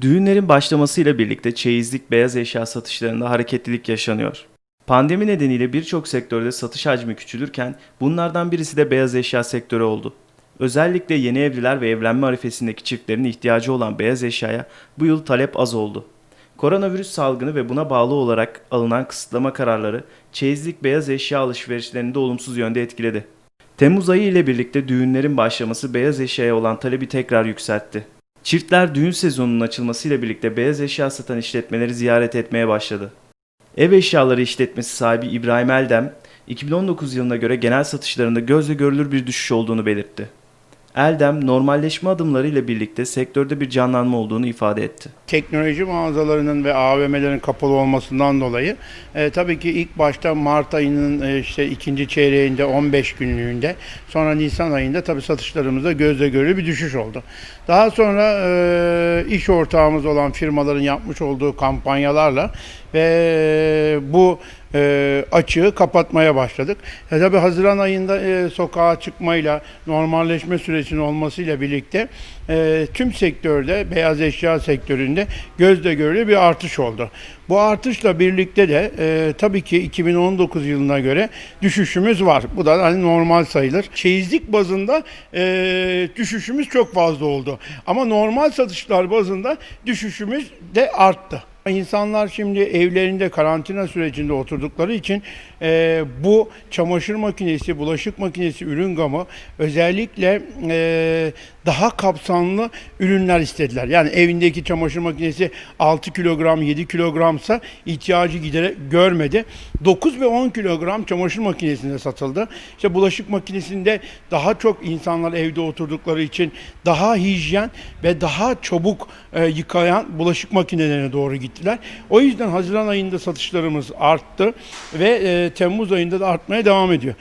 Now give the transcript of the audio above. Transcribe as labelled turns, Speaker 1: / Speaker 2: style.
Speaker 1: Düğünlerin başlamasıyla birlikte çeyizlik beyaz eşya satışlarında hareketlilik yaşanıyor. Pandemi nedeniyle birçok sektörde satış hacmi küçülürken bunlardan birisi de beyaz eşya sektörü oldu. Özellikle yeni evliler ve evlenme arifesindeki çiftlerin ihtiyacı olan beyaz eşyaya bu yıl talep az oldu. Koronavirüs salgını ve buna bağlı olarak alınan kısıtlama kararları çeyizlik beyaz eşya alışverişlerini de olumsuz yönde etkiledi. Temmuz ayı ile birlikte düğünlerin başlaması beyaz eşyaya olan talebi tekrar yükseltti. Çiftler düğün sezonunun açılmasıyla birlikte beyaz eşya satan işletmeleri ziyaret etmeye başladı. Ev eşyaları işletmesi sahibi İbrahim Eldem, 2019 yılına göre genel satışlarında gözle görülür bir düşüş olduğunu belirtti. Eldem, normalleşme adımlarıyla birlikte sektörde bir canlanma olduğunu ifade etti.
Speaker 2: teknoloji mağazalarının ve AVM'lerin kapalı olmasından dolayı e, tabii ki ilk başta Mart ayının e, işte ikinci çeyreğinde 15 günlüğünde sonra Nisan ayında tabii satışlarımızda gözle görülür bir düşüş oldu. Daha sonra e, iş ortağımız olan firmaların yapmış olduğu kampanyalarla ve bu e, açığı kapatmaya başladık. E, tabii Haziran ayında e, sokağa çıkmayla normalleşme sürecinin olmasıyla birlikte e, tüm sektörde beyaz eşya sektöründe gözle görülür bir artış oldu. Bu artışla birlikte de e, tabii ki 2019 yılına göre düşüşümüz var. Bu da hani normal sayılır. Çeyizlik bazında e, düşüşümüz çok fazla oldu. Ama normal satışlar bazında düşüşümüz de arttı. İnsanlar şimdi evlerinde karantina sürecinde oturdukları için e, bu çamaşır makinesi, bulaşık makinesi ürün gamı özellikle e, daha kapsamlı ürünler istediler. Yani evindeki çamaşır makinesi 6 kilogram, 7 kilogramsa ihtiyacı gidere görmedi. 9 ve 10 kilogram çamaşır makinesinde satıldı. İşte bulaşık makinesinde daha çok insanlar evde oturdukları için daha hijyen ve daha çabuk e, yıkayan bulaşık makinelerine doğru gittiler. O yüzden Haziran ayında satışlarımız arttı ve e, Temmuz ayında da artmaya devam ediyor.